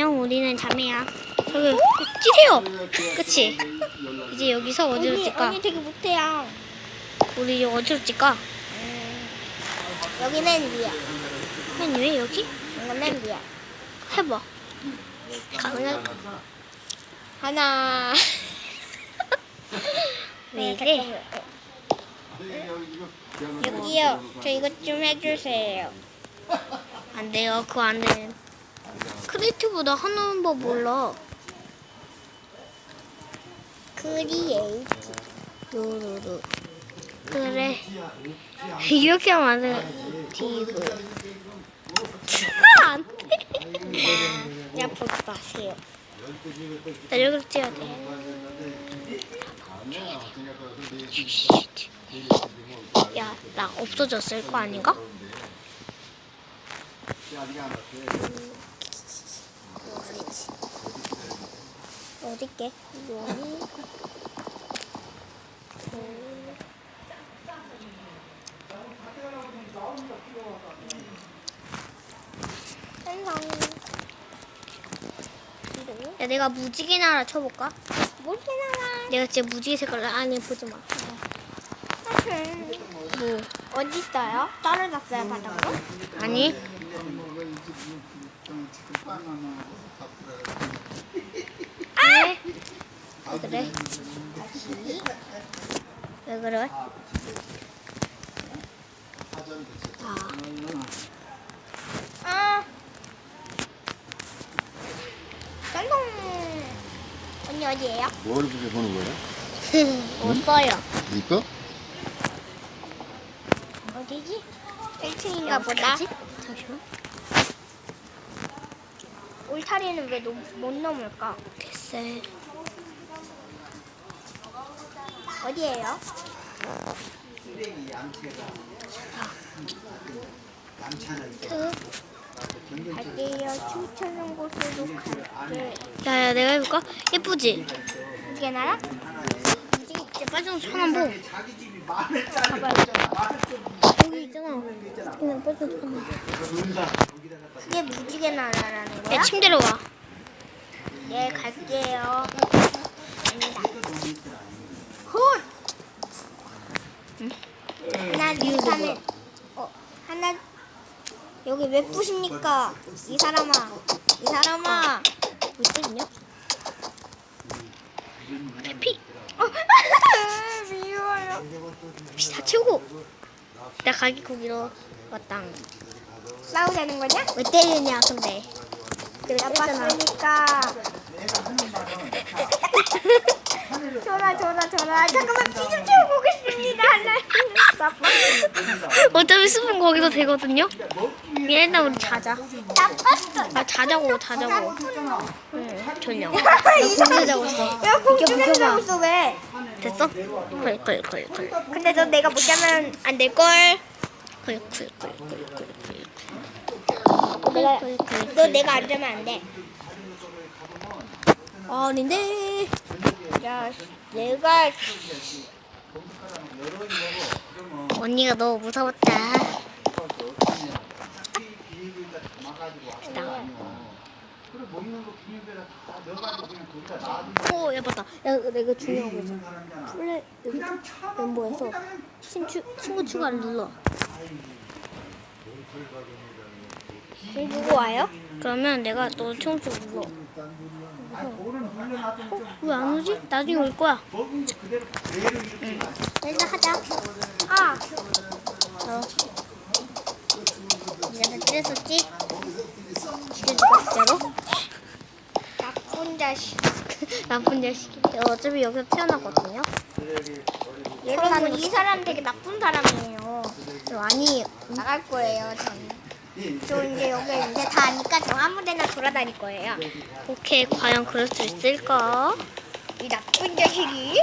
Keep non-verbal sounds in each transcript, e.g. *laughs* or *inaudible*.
안녕, 우리는 자매야. 저기, 찌세요! 그치? 이제 여기서 어디로 언니, 찔까? 언니 되게 못해요. 우리 어디로 찔까? 음, 여기는 위야. 맨 위에 여기? 이거는 위야. 해봐. 가능할 하나. *laughs* 왜 네, 이래? 잠깐만요. 여기요. 저 이것 좀 해주세요. 안 돼요, 그거 안 돼. 크리에이티브 나 하는 법 몰라. 크리에이티. 루루루. 그래. 이렇게 하면 안 돼. 디브. 안 돼. 야, 보지 마세요. 나 여기로 찌야 돼. 야, 나 없어졌을 거 아닌가? 어딨게? 여기. 완성. 이거? 야, 내가 무지개 나라 쳐볼까? 못해 나와. 내가 진짜 무지개 색깔 아니 보지 마. 뭐? 어디 있어요? 떨어졌어요 바닥으로? 아니? 왜? 왜 그래? 왜 그래? 아, 아. 짠동. 언니 어디에요? 뭘 그렇게 보는 거야? 없어요. *laughs* 이거? 어디지? 1층인가 보다. 잠시만. 울타리는 왜 못 넘을까? 글쎄. 어디에요? 갈게요. 추천한 곳으로 갈게. 야야 내가 해볼까? 예쁘지? 이게 나라? 이제 빠져서 천원 보. 여기 있잖아. 그냥 빠져서 천원. 그게 무지개 나라라는 거야? 야 침대로 와. 네, 갈게요. 갑니다. 셋. 어, 하나. 여기 왜 부십니까? 이 사람아. 이 사람아. 왜 때리냐? 피. 어, *laughs* 미워요. 피다 채우고. 나 가기 거기로 왔다. 싸우자는 거냐? 왜 때리냐 근데. 내가 때렸잖아. 나빴으니까. 줘라, 줘라, 줘라. 잠깐만, 피 좀 채우고 오겠습니다. 나빴어. 어차피 수분 거기도 되거든요. 얘네 우리 자자. 나빴어. 아 자자고 자자고. 응 저녁. 이 공주 자고 있어. 야, 공주 비켜봐. 자고 있어, 왜? 됐어? 컬컬컬컬. 근데 너 내가 못 자면 안 될 걸. 컬컬컬컬컬컬. 내가 너 내가 안 자면 안 돼. 아닌데. 야, 내가 언니가 너무 무서웠다. 나. 오, 야 맞다. 야 내가 중요한 거 있잖아. 플레 여기 멤버에서 친추 친구 추가를 눌러. 누구 와요? 그러면 내가 너 친구 추가 눌러. 어, 왜안 오지? 나중에 올 거야. 일단 하자. 아, 어. 내가 다 때렸었지? 죽여줄까 진짜로? 나쁜 자식. *laughs* 나쁜 자식이. 내가 어차피 여기서 태어났거든요. 여러분 이 사람 되게 나쁜 사람이에요. 저 아니 나갈 거예요, 전. 저 이제 여기 이제 다 아니까 저 아무 데나 돌아다닐 거예요. 오케이 과연 그럴 수 있을까? 이 나쁜 자식이.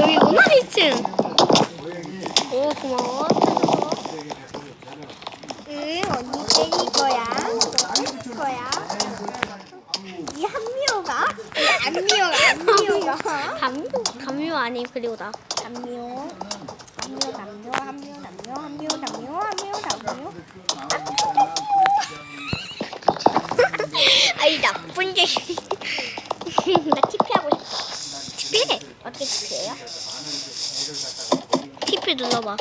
여기구나 1층. 오 고마워. 응, 언니 때릴 거야. 때릴 거야. 이 한미호가? 이 안미호가, 안미호가. 감유 아니 그리고 나. 남녀 남녀 남녀 남녀 남녀 남녀 남녀 남녀 남녀. 아이 나쁜 자식 *laughs* 나 TP하고 싶어. TP 어떻게 TP해요? TP 눌러봐.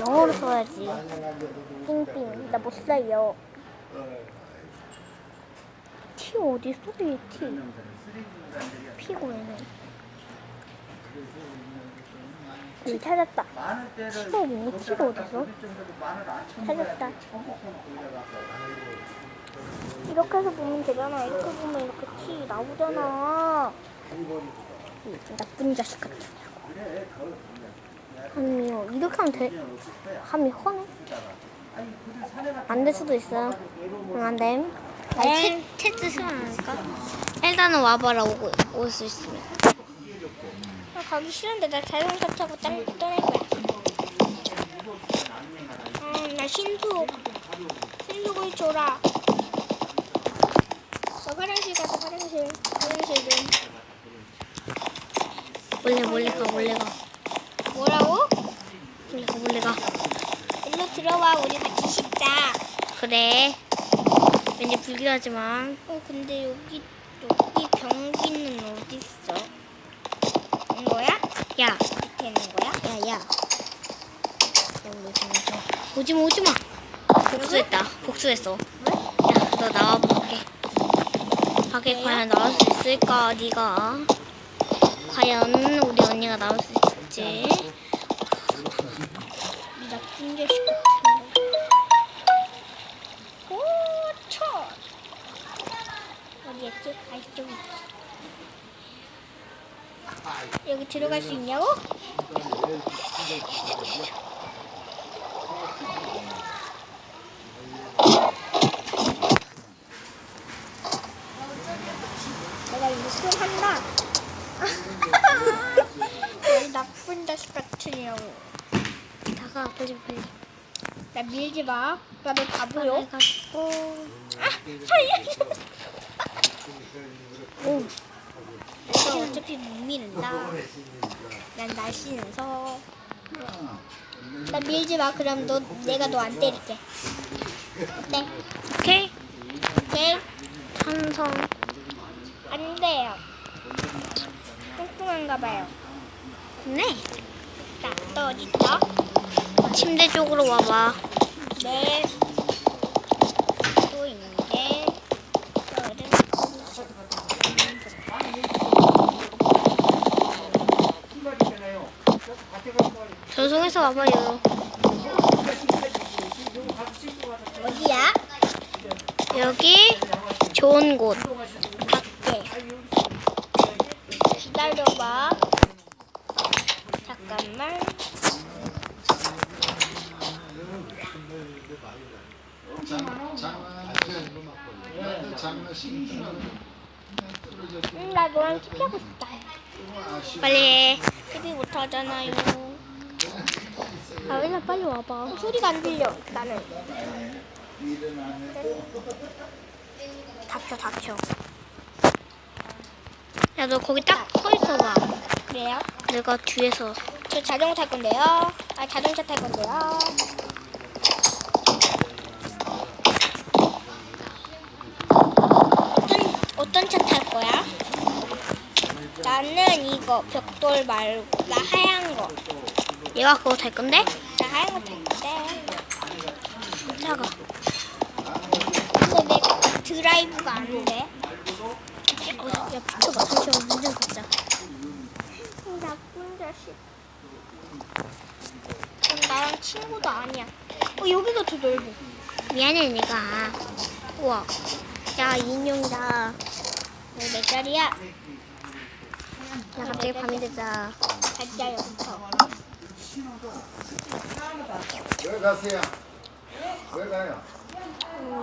영어로 써야지. 빙빙. 나 못 써요. T 어디 있어? 이 T. P고 얘는. 여기 찾았다. T가 없네. T가 어딨어? 찾았다. 이렇게 해서 보면 되잖아. 이렇게 보면 이렇게 T 나오잖아. 이 나쁜 자식 같은 냐 고. 한미요. 이렇게 하면 돼. 한미 화내? 안될 수도 있어. 응, 안 됨. 아니, 채, 채 쓰면 안 할까? 일단은 와봐라, 오고, 올 수 있으면. 나 가기 싫은데 나 자동차 타고 짱 떠날 거야. 아, 나 신속. 신속을 줘라. 저 화장실 가서 화장실. 화장실 좀. 몰래, 몰래 가, 몰래 가. 뭐라고? 몰래 가, 몰래 가. 일로 들어와. 우리 같이 씻자. 그래. 왠지 불길하지만. 어, 근데 여기, 여기 변기는 어디 있어? 이거야? 야, 밑에 있는 거야? 야, 야. 오지마, 오지마. 복수했다. 복수했어. 왜? 야, 너 나와 볼게. 밖에 왜요? 과연 나올 수 있을까, 네가? 과연 우리 언니가 나올 수 있을지. 자식 같은 거. 오, 쳐! 어디였지? 아, 이쪽이 여기 들어갈 수 있냐고? 내가 이거 좀 한다. 이 나쁜 자식 형. 다가, 빨리, 빨리. 나 밀지 마. 나 너 다 보여. 해가지고. 아, 살려줘. 오. 너 어차피 못 밀는다. 난 날씬해서. 나 밀지 마. 그럼 너 내가 너 안 때릴게. 네. 오케이. 오케이. 찬성. 안 돼요. 뚱뚱한가 봐요. 네. 나, 너 어디 있어? 침대 쪽으로 와봐. 네. 또 있는데. 전송해서 와봐요. 어디야? 여기 좋은 곳. 밖에. 기다려봐. 잠깐만. 응, 나 너랑 TV하고 싶다. 빨리 해. TV 못 하잖아요. 아왜나 빨리 와봐. 어, 소리가 안 들려. 나는. 닥쳐 닥쳐. 야 너 거기 딱 서 있어봐. 그래요? 내가 뒤에서. 저 자전거 탈 건데요. 아 자동차 탈 건데요. 나는 이거 벽돌 말고 나 하얀 거. 얘가 그거 탈 건데? 나 하얀 거탈 건데. 차가. 근데 내가 드라이브가 안 돼. 어, 야 비켜봐. 잠시만 문좀 닫자. 나쁜 자식. 넌 나랑 친구도 아니야. 어 여기가 더 넓어. 미안해 내가. 우와. 야 인형이다. 내 자리야. 야 갑자기 밤이 되자. 여기서. 왜 가세요? 왜 가요? 음,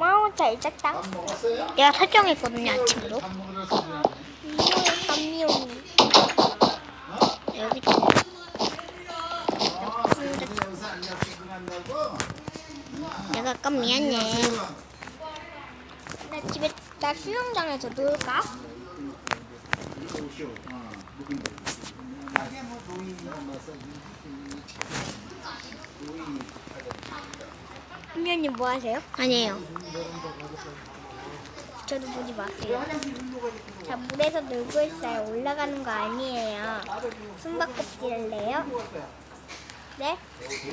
와우 잘 잤다. 밥 먹었어요? 얘가 설정했거든요 아침으로. 밥 먹으러 서요. 이놈의 감미용이. 여기 있 아, 선생님 여기서 안 약속 한다고? 내가 아까 미안해. 나 집에 나 수영장에서 놀까? 오쇼. 어, 누군데? 뭐 노인이 노인 뭐 하세요? 아니에요. 저도 보지 마세요. 자, 물에서 놀고 있어요. 올라가는 거 아니에요. 숨바꼭질 할래요? 네?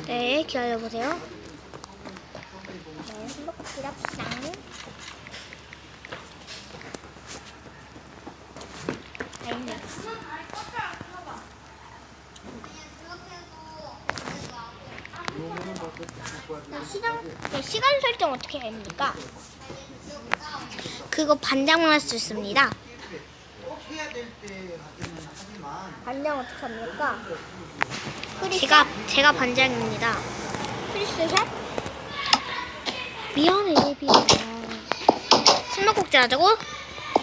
네, 기다려보세요. 네, 숨바꼭질 합시다. 아니네. 자, 시간, 네, 시간 설정 어떻게 됩니까? 그거 반장만 할 수 있습니다. 반장 어떻게 합니까? 제가 제가 반장입니다. 프리셋? 미안해, 미안해. 숨바꼭질 하자고?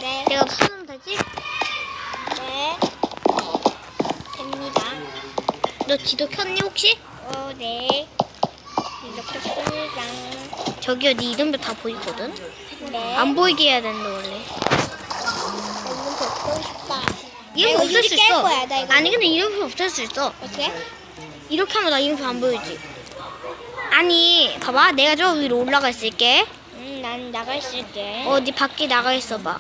네. 내가 찾으면 되지? 네. 됩니다. 너 지도 켰니 혹시? 어, 네. 씁니다. 저기요, 네 이름표 다 보이거든. 네. 안 보이게 해야 되는데 원래. 이거 벗고 싶다. 없앨 이거 수 있어. 거야, 나 이거. 아니 근데 이름표 없앨 수 있어. 어떻게? 이렇게 하면 나 이름표 안 보이지. 아니, 봐봐, 내가 저 위로 올라가 있을게. 음, 난 나가 있을게. 어디 밖에 나가 있어봐.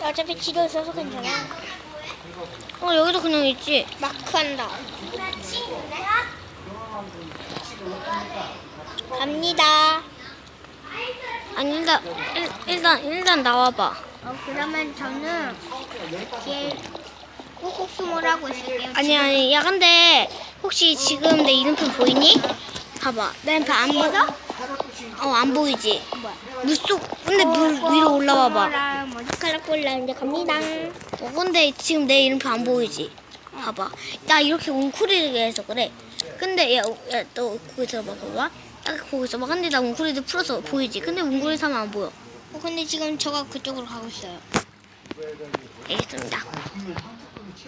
어차피 지도 있어서 괜찮아. 어 여기도 그냥 있지. 마크 한다. 갑니다. 아니 일단 일, 일단 일단 나와봐. 어, 그러면 저는 뒤에 꾹꾹 숨으라고 있을게요. 아니 아니 야 근데 혹시 지금 내 이름표 보이니? 봐봐 내 이름표 안 보여? 어안 보이지? 물속 근데 물 위로 올라와봐. 랑 머리카락 골라 이제 갑니다. 어 근데 지금 내 이름표 안 보이지? 봐봐 나 이렇게 웅크리게 해서 그래. 근데 야야너 거기서 봐 봐봐. 딱 거기서 봐. 근데 나 웅크리도 풀어서 보이지? 근데 웅크리 사면 안 보여. 어, 근데 지금 저가 그쪽으로 가고 있어요. 알겠습니다.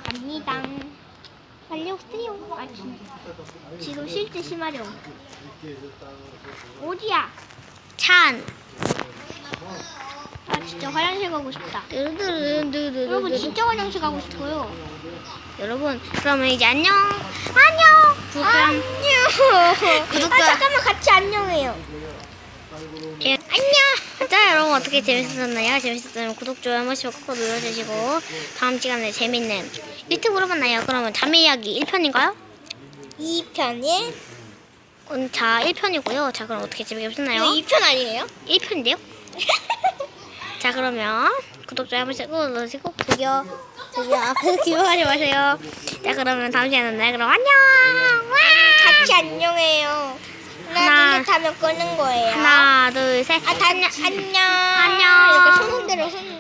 갑니다. 빨리 오세요. 아, 진- 지금 실제 심하려. 어디야? 찬. 아 진짜 화장실 가고 싶다. 여러분 여러분 진짜 화장실 가고 싶어요. 여러분 그러면 이제 안녕 안녕 구독자 안녕. 구독자. 아 잠깐만 같이 안녕해요. 예, 안녕 자 여러분 어떻게 재밌었나요 재밌었다면 구독 좋아요 한 번씩 꼭 눌러주시고 다음 시간에 재밌는 유튜브로 만나요 그러면 자매 이야기 1편인가요? 2편이 오늘 자 1편이고요 자 그럼 어떻게 재밌게 보셨나요? 2편 아니에요? 1편인데요 *laughs* 자 그러면 구독 좋아요 한 번씩 꼭 눌러주시고 저기요 앞에서 기억하지 마세요 자 그러면 다음 시간에 만나요 그럼 안녕 와! 같이 안녕해요. 하나, 하나, 둘, 셋 하면 끄는 거예요. 하나 둘 셋 아, 다, 안녕. 안녕. 이렇게 손 흔들어, 손